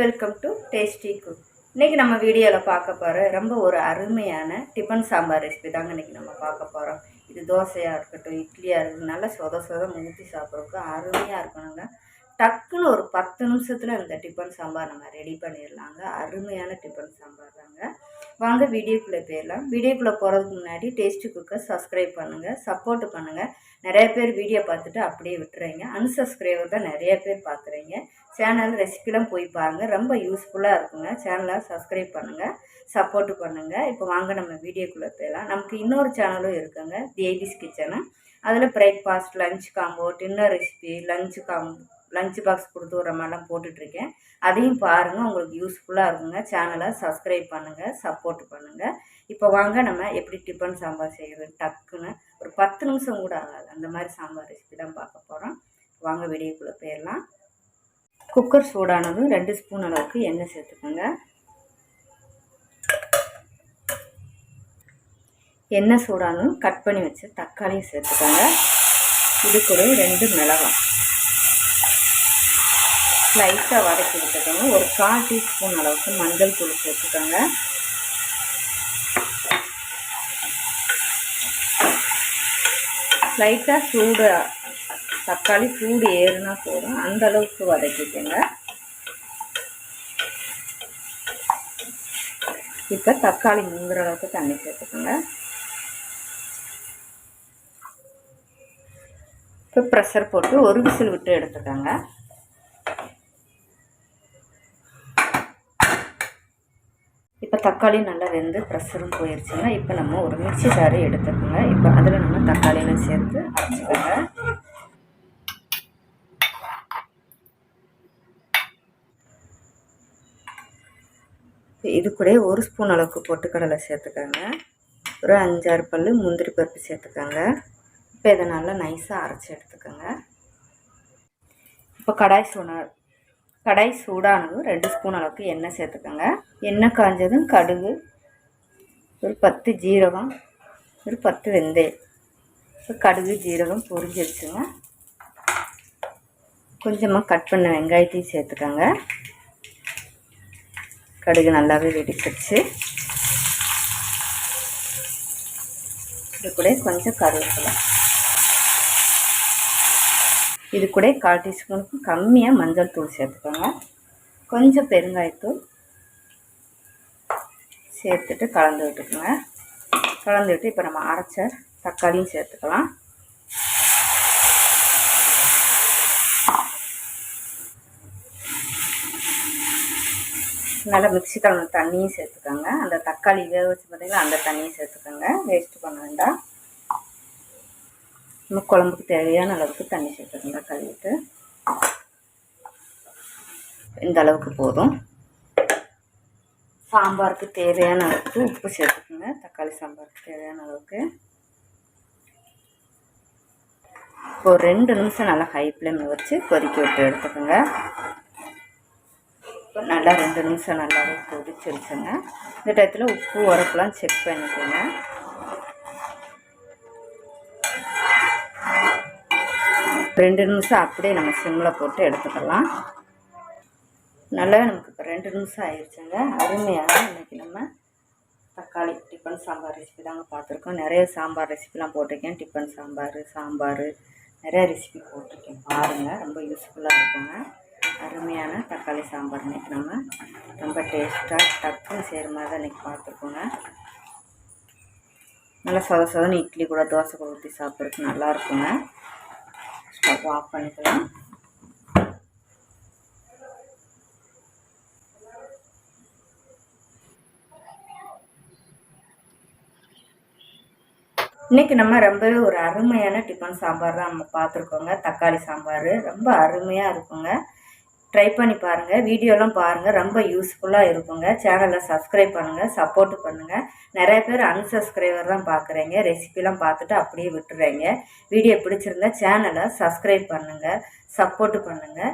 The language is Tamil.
வெல்கம் டு டேஸ்டி குக் இன்றைக்கி நம்ம வீடியோவில் பார்க்க போகிற ரொம்ப ஒரு அருமையான டிஃபன் சாம்பார் ரெசிபி தாங்க இன்றைக்கி நம்ம பார்க்க போகிறோம் இது தோசையாக இருக்கட்டும் இட்லியாக இருக்கட்டும் நல்லா சொத சொத ஊற்றி சாப்பிட்றதுக்கு அருமையாக இருக்கணுங்க. டக்குன்னு ஒரு பத்து நிமிஷத்தில் இந்த டிஃபன் சாம்பார் நம்ம ரெடி பண்ணிடலாங்க. அருமையான டிஃபன் சாம்பார் தாங்க. வாங்க வீடியோக்குள்ளே போயிடலாம். வீடியோக்குள்ளே போகிறதுக்கு முன்னாடி டேஸ்டி குக்கை சப்ஸ்கிரைப் பண்ணுங்கள் சப்போர்ட் பண்ணுங்கள் நிறைய பேர் வீடியோ பார்த்துட்டு அப்படியே விட்டுறீங்க. அன்சப்ஸ்கிரைபர் தான் நிறைய பேர் பார்க்குறீங்க. சேனல் ரெசிபிலாம் போய் பாருங்கள் ரொம்ப யூஸ்ஃபுல்லாக இருக்குங்க. சேனலை சப்ஸ்கிரைப் பண்ணுங்கள் சப்போர்ட் பண்ணுங்கள் இப்போ வாங்க நம்ம வீடியோக்குள்ளே போயிடலாம். நமக்கு இன்னொரு சேனலும் இருக்குங்க. தேவிஸ் கிச்சனு அதில் breakfast lunch combo dinner recipe lunch combo lunch box கொடுத்து விட்ற மாதிரிலாம் போட்டுட்ருக்கேன். அதையும் பாருங்கள் உங்களுக்கு யூஸ்ஃபுல்லாக இருக்குங்க. சேனலை சப்ஸ்கிரைப் பண்ணுங்கள் சப்போர்ட் பண்ணுங்கள் இப்போ வாங்க நம்ம எப்படி டிஃபன் சாம்பார் செய்கிறது டக்குன்னு ஒரு பத்து நிமிஷம் கூட ஆகாது. அந்த மாதிரி சாம்பார் ரெசிபி தான் பார்க்க போகிறோம் வாங்க வீடியோக்குள்ளே போயிடலாம். குக்கர் சூடானதும் ரெண்டு ஸ்பூன் அளவுக்கு எண்ணெய் சேர்த்துக்கோங்க. எண்ணெய் சூடானதும் கட் பண்ணி வச்சு தக்காளியும் சேர்த்துக்கோங்க. இது கூட ரெண்டு மிளகாய். லைட்டாக வதக்கி விட்டுக்கோங்க ஒரு கால் டீஸ்பூன் அளவுக்கு மஞ்சள் தூள் சேர்த்துக்கோங்க. லைட்டாக சூடாக தக்காளி சூடு ஏறுனா போதும். அந்த அளவுக்கு வதக்கிக்கோங்க. இப்போ தக்காளி மூங்குற அளவுக்கு தண்ணி சேர்த்துக்கோங்க. இப்போ ப்ரெஷர் போட்டு ஒரு விசில் விட்டு எடுத்துக்கோங்க. இப்போ தக்காளி நல்லா வெந்து ப்ரெஷரும் போயிடுச்சுங்க இப்போ நம்ம ஒரு மிக்சி ஜாரு எடுத்துக்கோங்க. இப்போ அதில் நம்ம தக்காளியெல்லாம் சேர்த்து அரைச்சிக்கோங்க. இது கூட ஒரு ஸ்பூன் அளவுக்கு பொட்டுக்கடலை சேர்த்துக்கோங்க. ஒரு அஞ்சாறு பல் முந்திரி பருப்பு சேர்த்துக்கோங்க. இப்போ இதை நல்லா நைஸாக அரைச்சி எடுத்துக்கோங்க. இப்போ கடாய் சூடா கடாய் சூடானதும் ரெண்டு ஸ்பூன் அளவுக்கு எண்ணெய் சேர்த்துக்கோங்க. எண்ணெய் காஞ்சதும் கடுகு ஒரு பத்து ஜீரகம் ஒரு பத்து வெந்தயம். இப்போ கடுகு ஜீரகம் பொரிஞ்சிருச்சுங்க கொஞ்சமாக கட் பண்ண வெங்காயத்தையும் சேர்த்துக்கோங்க. கடுகு நல்லாவே வெடிச்சிருச்சு. இது கூட கொஞ்சம் கருவேப்பிலை. இது கூட கால் டீஸ்பூனுக்கு கம்மியாக மஞ்சள் தூள் சேர்த்துக்கோங்க. கொஞ்சம் பெருங்காயத்தூள் சேர்த்துட்டு கலந்து விட்டுக்கோங்க. கலந்து விட்டு இப்போ நம்ம அரைச்ச தக்காளியும் சேர்த்துக்கலாம். நல்லா மிக்சி கலந்த தண்ணியும் சேர்த்துக்கோங்க. அந்த தக்காளி வேக வச்சு பார்த்தீங்கன்னா அந்த தண்ணியும் சேர்த்துக்கோங்க. வேஸ்ட் பண்ண வேண்டாம். நம்ம குழம்புக்கு தேவையான அளவுக்கு தண்ணி சேர்த்துக்கோங்க கழுவிட்டு. இந்த அளவுக்கு போதும். சாம்பாருக்கு தேவையான அளவுக்கு உப்பு சேர்த்துக்கோங்க. தக்காளி சாம்பாருக்கு தேவையான அளவுக்கு. இப்போ ரெண்டு நிமிஷம் நல்லா ஹை ஃப்ளேமில் வச்சு கொதிக்க விட்டு எடுத்துக்கோங்க. நல்லா ரெண்டு நிமிஷம் நல்லாவே கொதிச்சிருச்சுங்க. இந்த டயத்தில் உப்பு உரப்புலாம் செக் பண்ணிக்கோங்க. ரெண்டு நிமிஷம் அப்படியே நம்ம சிம்மில் போட்டு எடுத்துக்கலாம். நல்லா நமக்கு இப்போ ரெண்டு நிமிஷம் ஆயிடுச்சுங்க அருமையாக இன்றைக்கி நம்ம தக்காளி டிஃபன் சாம்பார் ரெசிபி தாங்க பார்த்துருக்கோம். நிறைய சாம்பார் ரெசிபிலாம் போட்டிருக்கேன். டிஃபன் சாம்பார் சாம்பார் நிறையா ரெசிபி போட்டிருக்கேன். பாருங்கள் ரொம்ப யூஸ்ஃபுல்லாக இருக்குங்க. அருமையான தக்காளி சாம்பார் இன்றைக்கி நம்ம. ரொம்ப டேஸ்ட்டாக டக்குன்னு செய்கிற மாதிரி தான் இன்றைக்கி பார்த்துருக்கோங்க. நல்லா சொத சொதன்னு இட்லி கூட தோசை கூட ஊற்றி சாப்பிட்றதுக்கு நல்லாயிருக்குங்க ஸ்டவ் ஆஃப் பண்ணிக்கலாம். இன்றைக்கி நம்ம ரொம்பவே ஒரு அருமையான டிஃபன் சாம்பார் தான் நம்ம பார்த்துருக்கோங்க. தக்காளி சாம்பார் ரொம்ப அருமையாக இருக்குங்க. ட்ரை பண்ணி பாருங்கள் வீடியோலாம் பாருங்கள் ரொம்ப யூஸ்ஃபுல்லாக இருக்குங்க. சேனலை சப்ஸ்கிரைப் பண்ணுங்கள் சப்போர்ட் பண்ணுங்கள் நிறைய பேர் அன்சப்ஸ்கிரைபர் தான் பார்க்குறீங்க ரெசிபிலாம் பார்த்துட்டு அப்படியே விட்டுறீங்க. வீடியோ பிடிச்சிருந்தா சேனலை சப்ஸ்கிரைப் பண்ணுங்கள் சப்போர்ட் பண்ணுங்கள்